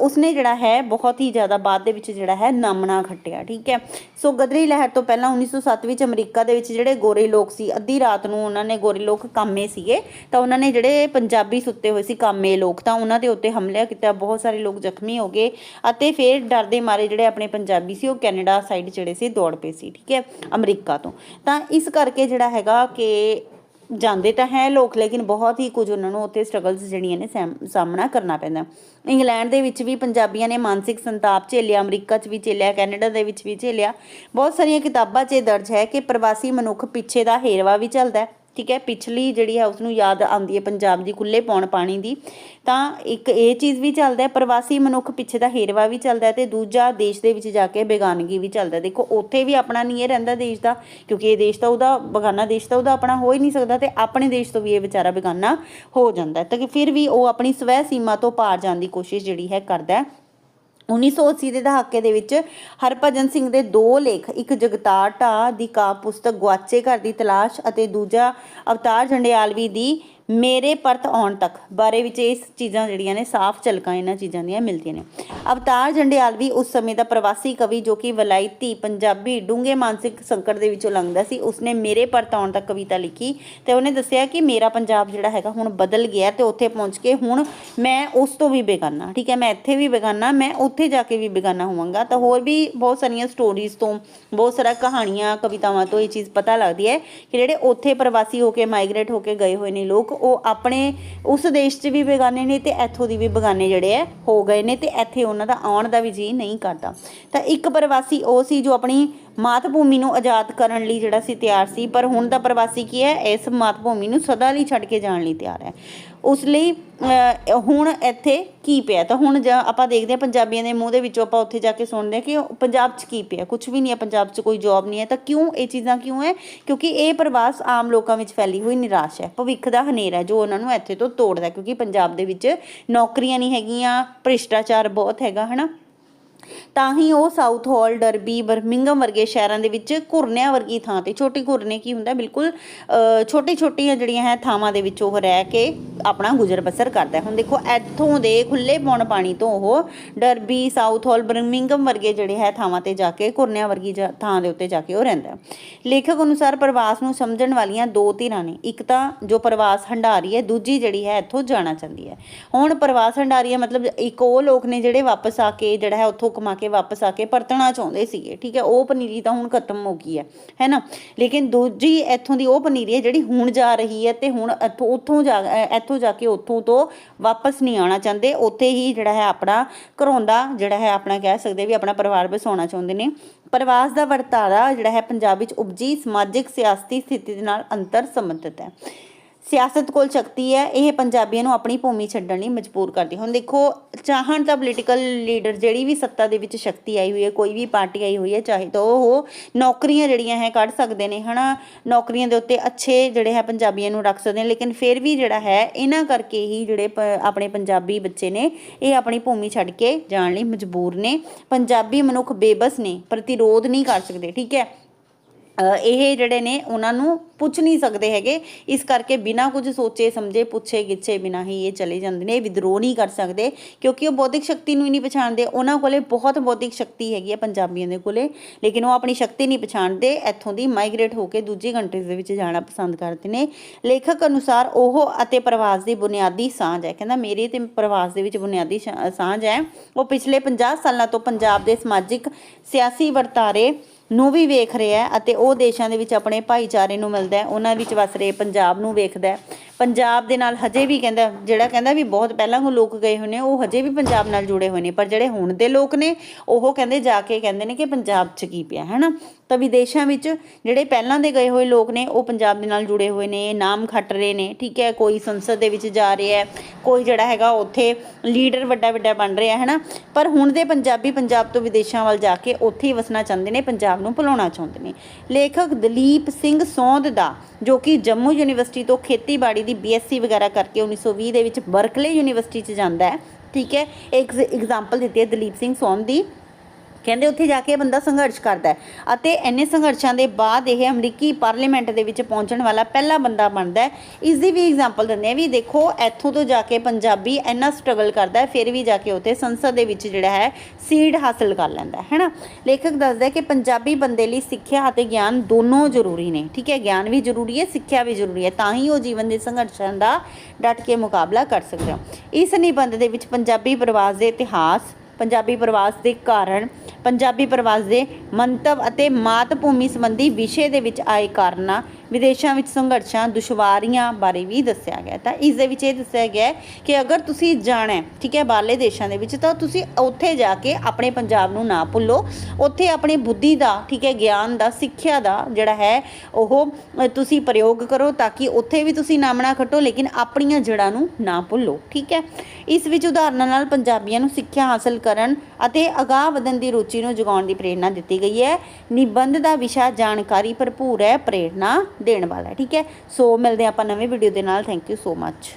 ਉਸਨੇ ਜਿਹੜਾ ਹੈ ਬਹੁਤ ਹੀ ਜ਼ਿਆਦਾ ਬਾਅਦ ਦੇ ਵਿੱਚ ਜਿਹੜਾ ਹੈ ਨਾਮਣਾ ਖੱਟਿਆ, ਠੀਕ ਹੈ। ਸੋ ਗਦਰੀ ਲਹਿਰ ਤੋਂ ਪਹਿਲਾਂ 1907 ਵਿੱਚ ਅਮਰੀਕਾ ਦੇ ਵਿੱਚ ਜਿਹੜੇ ਗੋਰੇ ਲੋਕ ਸੀ, ਅੱਧੀ ਰਾਤ ਨੂੰ ਉਹਨਾਂ ਨੇ ਗੋਰੇ ਲੋਕ ਕਾਮੇ ਸੀਗੇ, ਤਾਂ ਉਹਨਾਂ ਨੇ ਜਿਹੜੇ ਪੰਜਾਬੀ ਸੁੱਤੇ ਹੋਏ ਸੀ ਕਾਮੇ ਲੋਕ, ਤਾਂ ਉਹਨਾਂ ਦੇ ਉੱਤੇ ਹਮਲਾ ਕੀਤਾ, ਬਹੁਤ ਸਾਰੇ ਲੋਕ ਜ਼ਖਮੀ ਹੋ ਗਏ ਅਤੇ ਫਿਰ ਡਰ ਦੇ ਮਾਰੇ ਜਿਹੜੇ ਆਪਣੇ ਪੰਜਾਬੀ ਸੀ, ਉਹ ਕੈਨੇਡਾ ਸਾਈਡ ਜਿਹੜੇ ਸੀ, ਦੌੜ ਪਏ ਸੀ, ਠੀਕ ਹੈ, ਅਮਰੀਕਾ ਤੋਂ। ਤਾਂ ਇਸ ਕਰਕੇ ਜਿਹੜਾ ਹੈਗਾ ਕਿ ਜਾਂਦੇ ਤਾਂ ਹੈ ਲੋਕ, ਲੇਕਿਨ ਬਹੁਤ ਹੀ ਕੁਝ ਉਹਨਾਂ ਨੂੰ ਉੱਥੇ ਸਟਰਗਲਸ ਜਿਹੜੀਆਂ ਨੇ ਸੈਮ- ਸਾਹਮਣਾ ਕਰਨਾ ਪੈਂਦਾ। ਇੰਗਲੈਂਡ ਦੇ ਵਿੱਚ ਵੀ ਪੰਜਾਬੀਆਂ ਨੇ ਮਾਨਸਿਕ ਸੰਤਾਪ ਝੇਲਿਆ, ਅਮਰੀਕਾ 'ਚ ਵੀ ਝੇਲਿਆ, ਕੈਨੇਡਾ ਦੇ ਵਿੱਚ ਵੀ ਝੇਲਿਆ। ਬਹੁਤ ਸਾਰੀਆਂ ਕਿਤਾਬਾਂ 'ਚ ਇਹ ਦਰਜ ਹੈ ਕਿ ਪ੍ਰਵਾਸੀ ਮਨੁੱਖ ਪਿੱਛੇ ਦਾ ਹੇਰਵਾ ਵੀ ਚੱਲਦਾ ਹੈ। ਠੀਕ ਹੈ, ਪਿਛਲੀ ਜਿਹੜੀ ਹੈ ਉਸ ਨੂੰ ਯਾਦ ਆਉਂਦੀ ਹੈ ਪੰਜਾਬ ਦੀ ਖੁੱਲੇ ਪੌਣ ਪਾਣੀ ਦੀ। ਤਾਂ ਇੱਕ ਇਹ ਚੀਜ਼ ਵੀ ਚੱਲਦਾ ਹੈ, ਪ੍ਰਵਾਸੀ ਮਨੁੱਖ ਪਿੱਛੇ ਦਾ ਹੇਰਵਾ ਵੀ ਚੱਲਦਾ ਹੈ ਤੇ ਦੂਜਾ ਦੇਸ਼ ਦੇ ਵਿੱਚ ਜਾ ਕੇ ਬੇਗਾਨਗੀ ਵੀ ਚੱਲਦਾ ਦੇਖੋ, ਉੱਥੇ ਵੀ ਆਪਣਾ ਨਹੀਂ ਇਹ ਰਹਿੰਦਾ ਦੇਸ਼ ਦਾ, ਕਿਉਂਕਿ ਇਹ ਦੇਸ਼ ਤਾਂ ਉਹਦਾ, ਬੇਗਾਨਾ ਦੇਸ਼ ਤਾਂ ਉਹਦਾ ਆਪਣਾ ਹੋ ਹੀ ਨਹੀਂ ਸਕਦਾ ਤੇ ਆਪਣੇ ਦੇਸ਼ ਤੋਂ ਵੀ ਇਹ ਵਿਚਾਰਾ ਬੇਗਾਨਾ ਹੋ ਜਾਂਦਾ ਹੈ। ਤਾਂ ਕਿ ਫਿਰ ਵੀ ਉਹ ਆਪਣੀ ਸਵੈ ਸੀਮਾ ਤੋਂ ਪਾਰ ਜਾਣ ਦੀ ਕੋਸ਼ਿਸ਼ ਜਿਹੜੀ ਹੈ ਕਰਦਾ ਹੈ। 1980 ਦੇ ਦਹਾਕੇ ਦੇ ਵਿੱਚ ਹਰਭਜਨ ਸਿੰਘ ਦੇ ਦੋ ਲੇਖ, ਇੱਕ ਜਗਤਾਰ ਢਾ ਦੀ ਕਾਵ ਪੁਸਤਕ ਗਵਾਚੇ ਘਰ ਦੀ ਤਲਾਸ਼ ਅਤੇ ਦੂਜਾ ਅਵਤਾਰ ਜੰਡਿਆਲਵੀ ਦੀ ਮੇਰੇ ਪਰਤ ਆਉਣ ਤੱਕ ਬਾਰੇ ਵਿੱਚ ਇਸ ਚੀਜ਼ਾਂ ਜਿਹੜੀਆਂ ਨੇ, ਸਾਫ਼ ਝਲਕਾਂ ਇਹਨਾਂ ਚੀਜ਼ਾਂ ਦੀਆਂ ਮਿਲਦੀਆਂ ਨੇ। ਅਵਤਾਰ ਜੰਡਿਆਲਵੀ ਉਸ ਸਮੇਂ ਦਾ ਪ੍ਰਵਾਸੀ ਕਵੀ ਜੋ ਕਿ ਵਲਾਇਤੀ ਪੰਜਾਬੀ ਡੂੰਘੇ ਮਾਨਸਿਕ ਸੰਕਟ ਦੇ ਵਿੱਚੋਂ ਲੰਘਦਾ ਸੀ, ਉਸਨੇ ਮੇਰੇ ਪਰਤ ਆਉਣ ਤੱਕ ਕਵਿਤਾ ਲਿਖੀ ਤੇ ਉਹਨੇ ਦੱਸਿਆ ਕਿ ਮੇਰਾ ਪੰਜਾਬ ਜਿਹੜਾ ਹੈਗਾ ਹੁਣ ਬਦਲ ਗਿਆ ਤੇ ਉੱਥੇ ਪਹੁੰਚ ਕੇ ਹੁਣ ਮੈਂ ਉਸ ਤੋਂ ਵੀ ਬੇਗਾਨਾ, ਠੀਕ ਹੈ, ਮੈਂ ਇੱਥੇ ਵੀ ਬੇਗਾਨਾ, ਮੈਂ ਉੱਥੇ ਜਾ ਕੇ ਵੀ ਬੇਗਾਨਾ ਹੋਵਾਂਗਾ। ਤਾਂ ਹੋਰ ਵੀ ਬਹੁਤ ਸਾਰੀਆਂ ਸਟੋਰੀਜ਼ ਤੋਂ ਬਹੁਤ ਸਾਰਾ ਕਹਾਣੀਆਂ, ਕਵਿਤਾਵਾਂ ਤੋਂ ਇਹ ਚੀਜ਼ ਪਤਾ ਲੱਗਦੀ ਹੈ ਕਿ ਜਿਹੜੇ ਉੱਥੇ ਪ੍ਰਵਾਸੀ ਹੋ ਕੇ ਮਾਈਗ੍ਰੇਟ ਹੋ ਕੇ ਗਏ ਹੋਏ ਨੇ ਲੋਕ ਉਹ ਆਪਣੇ ਉਸ ਦੇਸ਼ 'ਚ ਵੀ ਬੇਗਾਨੇ ਨੇ ਤੇ ਇੱਥੋਂ ਦੀ ਵੀ ਬੇਗਾਨੇ ਜਿਹੜੇ ਆ, ਹੋ ਗਏ ਨੇ ਤੇ ਇੱਥੇ ਉਹਨਾਂ ਦਾ ਆਉਣ ਦਾ ਵੀ ਜੀ ਨਹੀਂ ਕਰਦਾ। ਤਾਂ ਇੱਕ ਪ੍ਰਵਾਸੀ ਉਹ ਸੀ ਜੋ ਆਪਣੀ ਮਾਤ ਭੂਮੀ ਨੂੰ ਆਜ਼ਾਦ ਕਰਨ ਲਈ ਜਿਹੜਾ ਸੀ ਤਿਆਰ ਸੀ, ਪਰ ਹੁਣ ਦਾ ਪ੍ਰਵਾਸੀ ਕੀ ਹੈ? ਇਸ ਮਾਤ ਭੂਮੀ ਨੂੰ ਸਦਾ ਲਈ ਛੱਡ ਕੇ ਜਾਣ ਲਈ ਤਿਆਰ ਹੈ। ਉਸ ਲਈ ਹੁਣ ਇੱਥੇ ਕੀ ਪਿਆ? ਤਾਂ ਹੁਣ ਜਾਂ ਆਪਾਂ ਦੇਖਦੇ ਹਾਂ ਪੰਜਾਬੀਆਂ ਦੇ ਮੂੰਹ ਦੇ ਵਿੱਚੋਂ ਆਪਾਂ ਉੱਥੇ ਜਾ ਕੇ ਸੁਣਦੇ ਹਾਂ ਕਿ ਪੰਜਾਬ 'ਚ ਕੀ ਪਿਆ? ਕੁਝ ਵੀ ਨਹੀਂ ਹੈ, ਪੰਜਾਬ 'ਚ ਕੋਈ ਜੌਬ ਨਹੀਂ ਹੈ। ਤਾਂ ਕਿਉਂ ਇਹ ਚੀਜ਼ਾਂ ਕਿਉਂ ਹੈ? ਕਿਉਂਕਿ ਇਹ ਪ੍ਰਵਾਸ ਆਮ ਲੋਕਾਂ ਵਿੱਚ ਫੈਲੀ ਹੋਈ ਨਿਰਾਸ਼ ਹੈ। ਭਵਿੱਖ ਦਾ ਹਨੇਰਾ ਜੋ ਉਹਨਾਂ ਨੂੰ ਇੱਥੇ ਤੋਂ ਤੋੜਦਾ ਕਿਉਂਕਿ ਪੰਜਾਬ ਦੇ ਵਿੱਚ ਨੌਕਰੀਆਂ ਨਹੀਂ ਹੈਗੀਆਂ, ਭ੍ਰਿਸ਼ਟਾਚਾਰ ਬਹੁਤ ਹੈਗਾ, ਹਨਾ? ਤਾਂ ਹੀ ਉਹ ਸਾਊਥ ਹਾਲ ਡਰਬੀ ਬਰਮਿੰਗਮ ਵਰਗੇ ਸ਼ਹਿਰਾਂ ਦੇ ਵਿੱਚ ਘੁਰਨਿਆਂ ਵਰਗੀ ਥਾਂ ਤੇ, ਛੋਟੀ ਘੁਰਨੇ ਕੀ ਹੁੰਦਾ, ਬਿਲਕੁਲ ਛੋਟੀ ਛੋਟੀਆਂ ਜਿਹੜੀਆਂ ਹੈ ਥਾਵਾਂ ਦੇ ਵਿੱਚ ਉਹ ਰਹਿ ਕੇ ਆਪਣਾ ਗੁਜ਼ਰ ਬਸਰ ਕਰਦਾ ਹੁਣ ਦੇਖੋ, ਇੱਥੋਂ ਦੇ ਖੁੱਲੇ ਪੌਣ ਪਾਣੀ ਤੋਂ ਉਹ ਡਰਬੀ ਸਾਊਥ ਹਾਲ ਬਰਮਿੰਗਮ ਵਰਗੇ ਜਿਹੜੇ ਹੈ ਥਾਵਾਂ ਤੇ ਜਾ ਕੇ, ਘੁਰਨਿਆਂ ਵਰਗੀ ਜਾ- ਥਾਂ ਦੇ ਉੱਤੇ ਜਾ ਕੇ ਉਹ ਰਹਿੰਦਾ ਲੇਖਕ ਅਨੁਸਾਰ ਪ੍ਰਵਾਸ ਨੂੰ ਸਮਝਣ ਵਾਲੀਆਂ ਦੋ ਧਿਰਾਂ ਨੇ, ਇੱਕ ਤਾਂ ਜੋ ਪ੍ਰਵਾਸ ਹੰਡਾਰੀ ਹੈ, ਦੂਜੀ ਜਿਹੜੀ ਹੈ ਇੱਥੋਂ ਜਾਣਾ ਚਾਹੁੰਦੀ ਹੈ। ਹੁਣ ਪ੍ਰਵਾਸ ਹੰਡਾਰੀ ਹੈ, ਮਤਲਬ ਇੱਕ ਉਹ ਲੋਕ ਨੇ ਜਿਹੜੇ ਵਾਪਸ ਆ ਕੇ ਜਿਹੜਾ ਹੈ ਉੱਥੋਂ ਕਮਾ ਕੇ ਵਾਪਸ ਆ ਕੇ ਪਰਤਣਾ ਚਾਹੁੰਦੇ ਸੀਗੇ, ਠੀਕ ਹੈ, ਉਹ ਪਨੀਰੀ ਤਾਂ ਹੁਣ ਖਤਮ ਹੋ ਗਈ ਹੈ ਹੈ ਲੇਕਿਨ ਦੂਜੀ ਇੱਥੋਂ ਦੀ ਉਹ ਪਨੀਰੀ ਹੈ ਜਿਹੜੀ ਹੁਣ ਜਾ ਰਹੀ ਹੈ ਤੇ ਹੁਣ ਉੱਥੋਂ ਜਾ ਇੱਥੋਂ ਜਾ ਕੇ ਉੱਥੋਂ ਤੋਂ ਵਾਪਸ ਨਹੀਂ ਆਉਣਾ ਚਾਹੁੰਦੇ, ਉੱਥੇ ਹੀ ਜਿਹੜਾ ਹੈ ਆਪਣਾ ਘਰੋਂ ਜਿਹੜਾ ਹੈ ਆਪਣਾ ਕਹਿ ਸਕਦੇ ਵੀ ਆਪਣਾ ਪਰਿਵਾਰ ਬਸਾਉਣਾ ਚਾਹੁੰਦੇ ਨੇ। ਪ੍ਰਵਾਸ ਦਾ ਵਰਤਾਰਾ ਜਿਹੜਾ ਹੈ ਪੰਜਾਬ ਵਿੱਚ ਉਪਜੀ ਸਮਾਜਿਕ ਸਿਆਸਤੀ ਸਥਿਤੀ ਦੇ ਨਾਲ ਅੰਤਰ ਸੰਬੰਧਿਤ ਹੈ। ਸਿਆਸਤ ਕੋਲ ਸ਼ਕਤੀ ਹੈ, ਇਹ ਪੰਜਾਬੀਆਂ ਨੂੰ ਆਪਣੀ ਭੂਮੀ ਛੱਡਣ ਲਈ ਮਜਬੂਰ ਕਰਦੀ ਹੁਣ ਦੇਖੋ, ਚਾਹਣ ਤਾਂ ਪੋਲੀਟੀਕਲ ਲੀਡਰ ਜਿਹੜੀ ਵੀ ਸੱਤਾ ਦੇ ਵਿੱਚ ਸ਼ਕਤੀ ਆਈ ਹੋਈ ਹੈ, ਕੋਈ ਵੀ ਪਾਰਟੀ ਆਈ ਹੋਈ ਹੈ, ਚਾਹੇ ਤਾਂ ਉਹ ਨੌਕਰੀਆਂ ਜਿਹੜੀਆਂ ਹੈ, ਕੱਢ ਸਕਦੇ ਨੇ, ਹਨਾ? ਨੌਕਰੀਆਂ ਦੇ ਉੱਤੇ ਅੱਛੇ ਜਿਹੜੇ ਹੈ, ਪੰਜਾਬੀਆਂ ਨੂੰ ਰੱਖ ਸਕਦੇ ਨੇ, ਲੇਕਿਨ ਫਿਰ ਵੀ ਜਿਹੜਾ ਹੈ, ਇਹਨਾਂ ਕਰਕੇ ਹੀ ਜਿਹੜੇ ਪ- ਆਪਣੇ ਪੰਜਾਬੀ ਬੱਚੇ ਨੇ, ਇਹ ਆਪਣੀ ਭੂਮੀ ਛੱਡ ਕੇ ਜਾਣ ਲਈ ਮਜਬੂਰ ਨੇ। ਪੰਜਾਬੀ ਮਨੁੱਖ ਬੇਬਸ ਨੇ, ਪ੍ਰਤੀਰੋਧ ਨਹੀਂ ਕਰ ਸਕਦੇ, ਠੀਕ ਹੈ? ਇਹ ਜਿਹੜੇ ਨੇ, ਉਹਨਾਂ ਨੂੰ ਪੁੱਛ ਨਹੀਂ ਸਕਦੇ ਹੈਗੇ। ਇਸ ਕਰਕੇ ਬਿਨਾਂ ਕੁਝ ਸੋਚੇ, ਸਮਝੇ, ਪੁੱਛੇ, ਗਿੱਛੇ, ਬਿਨਾਂ ਹੀ ਇਹ ਚਲੇ ਜਾਂਦੇ ਨੇ ਵਿਦਰੋਹ ਨਹੀਂ ਕਰ ਸਕਦੇ, ਕਿਉਂਕਿ ਉਹ ਬੌਧਿਕ ਸ਼ਕਤੀ ਨੂੰ ਹੀ ਨਹੀਂ ਪਛਾਣਦੇ। ਉਹਨਾਂ ਕੋਲੇ ਬਹੁਤ ਬੌਧਿਕ ਸ਼ਕਤੀ ਹੈਗੀ ਹੈ ਪੰਜਾਬੀਆਂ ਦੇ ਕੋਲੇ, ਲੇਕਿਨ ਉਹ ਆਪਣੀ ਸ਼ਕਤੀ ਨਹੀਂ ਪਛਾਣਦੇ, ਇੱਥੋਂ ਦੀ ਮਾਈਗ੍ਰੇਟ ਹੋ ਕੇ ਦੂਜੀ ਕੰਟਰੀਜ਼ ਦੇ ਵਿੱਚ ਜਾਣਾ ਪਸੰਦ ਕਰਦੇ ਨੇ। ਲੇਖਕ ਅਨੁਸਾਰ ਉਹ ਅਤੇ ਪ੍ਰਵਾਸ ਦੀ ਬੁਨਿਆਦੀ ਸਾਂਝ ਹੈ। ਕਹਿੰਦਾ, ਮੇਰੇ ਤੇ ਪ੍ਰਵਾਸ ਦੇ ਵਿੱਚ ਬੁਨਿਆਦੀ ਸਾਂਝ ਹੈ। ਉਹ ਪਿਛਲੇ 50 ਸਾਲਾਂ ਤੋਂ ਪੰਜਾਬ ਦੇ ਸਮਾਜਿਕ ਸਿਆਸੀ ਵਰਤਾਰੇ ਨੂੰ ਵੀ ਵੇਖ ਰਿਹਾ ਅਤੇ ਉਹ ਦੇਸ਼ਾਂ ਦੇ ਵਿੱਚ ਆਪਣੇ ਭਾਈਚਾਰੇ ਨੂੰ ਮਿਲਦਾ ਉਹਨਾਂ ਵਿੱਚ ਵਸ ਰਹੇ ਪੰਜਾਬ ਨੂੰ ਵੇਖਦਾ ਪੰਜਾਬ ਦੇ ਨਾਲ ਹਜੇ ਵੀ ਕਹਿੰਦਾ, ਜਿਹੜਾ ਕਹਿੰਦਾ ਵੀ ਬਹੁਤ ਪਹਿਲਾਂ ਉਹ ਲੋਕ ਗਏ ਹੋਏ ਨੇ, ਉਹ ਹਜੇ ਵੀ ਪੰਜਾਬ ਨਾਲ ਜੁੜੇ ਹੋਏ ਨੇ, ਪਰ ਜਿਹੜੇ ਹੁਣ ਦੇ ਲੋਕ ਨੇ, ਉਹ ਕਹਿੰਦੇ ਜਾ ਕੇ ਕਹਿੰਦੇ ਨੇ ਕਿ ਪੰਜਾਬ 'ਚ ਕੀ ਪਿਆ, ਹੈ ਨਾ? ਤਾਂ ਵਿਦੇਸ਼ਾਂ ਵਿੱਚ ਜਿਹੜੇ ਪਹਿਲਾਂ ਦੇ ਗਏ ਹੋਏ ਲੋਕ ਨੇ, ਉਹ ਪੰਜਾਬ ਦੇ ਨਾਲ ਜੁੜੇ ਹੋਏ ਨੇ ਨਾਮ ਖੱਟ ਰਹੇ ਨੇ, ਠੀਕ ਹੈ, ਕੋਈ ਸੰਸਦ ਦੇ ਵਿੱਚ ਜਾ ਰਿਹਾ ਹੈ, ਕੋਈ ਜਿਹੜਾ ਹੈਗਾ ਉੱਥੇ ਲੀਡਰ ਵੱਡਾ ਵੱਡਾ ਬਣ ਰਿਹਾ ਹੈ ਨਾ ਪਰ ਹੁਣ ਦੇ ਪੰਜਾਬੀ ਪੰਜਾਬ ਤੋਂ ਵਿਦੇਸ਼ਾਂ ਵੱਲ ਜਾ ਕੇ ਉੱਥੇ ਹੀ ਵਸਣਾ ਚਾਹੁੰਦੇ ਨੇ, ਪੰਜਾਬ ਨੂੰ ਭੁਲਾਉਣਾ ਚਾਹੁੰਦੇ ਨੇ। ਲੇਖਕ ਦਲੀਪ ਸਿੰਘ ਸੌਂਦ ਦਾ, ਜੋ ਕਿ ਜੰਮੂ ਯੂਨੀਵਰਸਿਟੀ ਤੋਂ ਖੇਤੀਬਾੜੀ ਦੀ ਬੀਐਸਸੀ ਵਗੈਰਾ ਕਰਕੇ 1920 ਦੇ ਵਿੱਚ ਬਰਕਲੇ ਯੂਨੀਵਰਸਿਟੀ 'ਚ ਜਾਂਦਾ ਹੈ, ਠੀਕ ਹੈ, ਇੱਕ ਐਗਜ਼ਾਮਪਲ ਦਿੱਤੀ ਹੈ ਦਲੀਪ ਸਿੰਘ ਸੌਂਦ ਦੀ। ਕਹਿੰਦੇ ਉੱਥੇ ਜਾ ਕੇ ਇਹ ਬੰਦਾ ਸੰਘਰਸ਼ ਕਰਦਾ ਅਤੇ ਇੰਨੇ ਸੰਘਰਸ਼ਾਂ ਦੇ ਬਾਅਦ ਇਹ ਅਮਰੀਕੀ ਪਾਰਲੀਮੈਂਟ ਦੇ ਵਿੱਚ ਪਹੁੰਚਣ ਵਾਲਾ ਪਹਿਲਾ ਬੰਦਾ ਬਣਦਾ ਹੈ। ਇਸ ਦੀ ਵੀ ਐਗਜ਼ਾਮਪਲ ਦਿੰਦੇ ਆ ਵੀ ਦੇਖੋ, ਇੱਥੋਂ ਤੋਂ ਜਾ ਕੇ ਪੰਜਾਬੀ ਇੰਨਾ ਸਟਰਗਲ ਕਰਦਾ ਹੈ, ਫਿਰ ਵੀ ਜਾ ਕੇ ਉੱਥੇ ਸੰਸਦ ਦੇ ਵਿੱਚ ਜਿਹੜਾ ਹੈ ਸੀਟ ਹਾਸਲ ਕਰ ਲੈਂਦਾ ਹੈ ਨਾ ਲੇਖਕ ਦੱਸਦਾ ਹੈ ਕਿ ਪੰਜਾਬੀ ਬੰਦੇ ਲਈ ਸਿੱਖਿਆ ਅਤੇ ਗਿਆਨ ਦੋਨੋਂ ਜ਼ਰੂਰੀ ਨੇ। ਠੀਕ ਹੈ, ਗਿਆਨ ਵੀ ਜ਼ਰੂਰੀ ਹੈ, ਸਿੱਖਿਆ ਵੀ ਜ਼ਰੂਰੀ ਹੈ। ਤਾਂ ਹੀ ਉਹ ਜੀਵਨ ਦੇ ਸੰਘਰਸ਼ਾਂ ਦਾ ਡਟ ਕੇ ਮੁਕਾਬਲਾ ਕਰ ਸਕਦੇ ਹੋ। ਇਸ ਨਿਬੰਧ ਦੇ ਵਿੱਚ ਪੰਜਾਬੀ ਪ੍ਰਵਾਸ ਦੇ ਇਤਿਹਾਸ ਪੰਜਾਬੀ ਪ੍ਰਵਾਸ ਦੇ ਕਾਰਨ, ਪੰਜਾਬੀ ਪ੍ਰਵਾਸ ਦੇ ਮੰਤਵ ਅਤੇ ਮਾਤ ਭੂਮੀ ਸੰਬੰਧੀ ਵਿਸ਼ੇ ਦੇ ਵਿੱਚ ਆਏ ਕਾਰਨਾਂ ਵਿਦੇਸ਼ਾਂ ਵਿੱਚ ਸੰਘਰਸ਼ਾਂ, ਦੁਸ਼ਵਾਰੀਆਂ ਬਾਰੇ ਵੀ ਦੱਸਿਆ ਗਿਆ ਤਾਂ ਇਸ ਦੇ ਵਿੱਚ ਇਹ ਦੱਸਿਆ ਗਿਆ ਕਿ ਅਗਰ ਤੁਸੀਂ ਜਾਣਾ ਹੈ, ਠੀਕ ਹੈ, ਬਾਹਰਲੇ ਦੇਸ਼ਾਂ ਦੇ ਵਿੱਚ, ਤਾਂ ਤੁਸੀਂ ਉੱਥੇ ਜਾ ਕੇ ਆਪਣੇ ਪੰਜਾਬ ਨੂੰ ਨਾ ਭੁੱਲੋ। ਉੱਥੇ ਆਪਣੇ ਬੁੱਧੀ ਦਾ, ਠੀਕ ਹੈ, ਗਿਆਨ ਦਾ, ਸਿੱਖਿਆ ਦਾ ਜਿਹੜਾ ਹੈ, ਉਹ ਤੁਸੀਂ ਪ੍ਰਯੋਗ ਕਰੋ ਤਾਂ ਕਿ ਉੱਥੇ ਵੀ ਤੁਸੀਂ ਨਾਮਣਾ ਖੱਟੋ, ਲੇਕਿਨ ਆਪਣੀਆਂ ਜੜ੍ਹਾਂ ਨੂੰ ਨਾ ਭੁੱਲੋ, ਠੀਕ ਹੈ। ਇਸ ਵਿੱਚ ਉਦਾਹਰਨਾਂ ਨਾਲ ਪੰਜਾਬੀਆਂ ਨੂੰ ਸਿੱਖਿਆ ਹਾਸਲ ਕਰਨ ਅਤੇ ਅਗਾਹ ਵਧਣ ਦੀ ਰੁਚੀ ਨੂੰ ਜਗਾਉਣ ਦੀ ਪ੍ਰੇਰਣਾ ਦਿੱਤੀ ਗਈ ਹੈ। ਨਿਬੰਧ ਦਾ ਵਿਸ਼ਾ ਜਾਣਕਾਰੀ ਭਰਪੂਰ ਹੈ, ਪ੍ਰੇਰਣਾ ਦੇਣ ਵਾਲਾ ਠੀਕ ਹੈ? ਸੋ ਮਿਲਦੇ ਹਾਂ ਆਪਾਂ ਨਵੇਂ ਵੀਡੀਓ ਦੇ ਨਾਲ। Thank you so much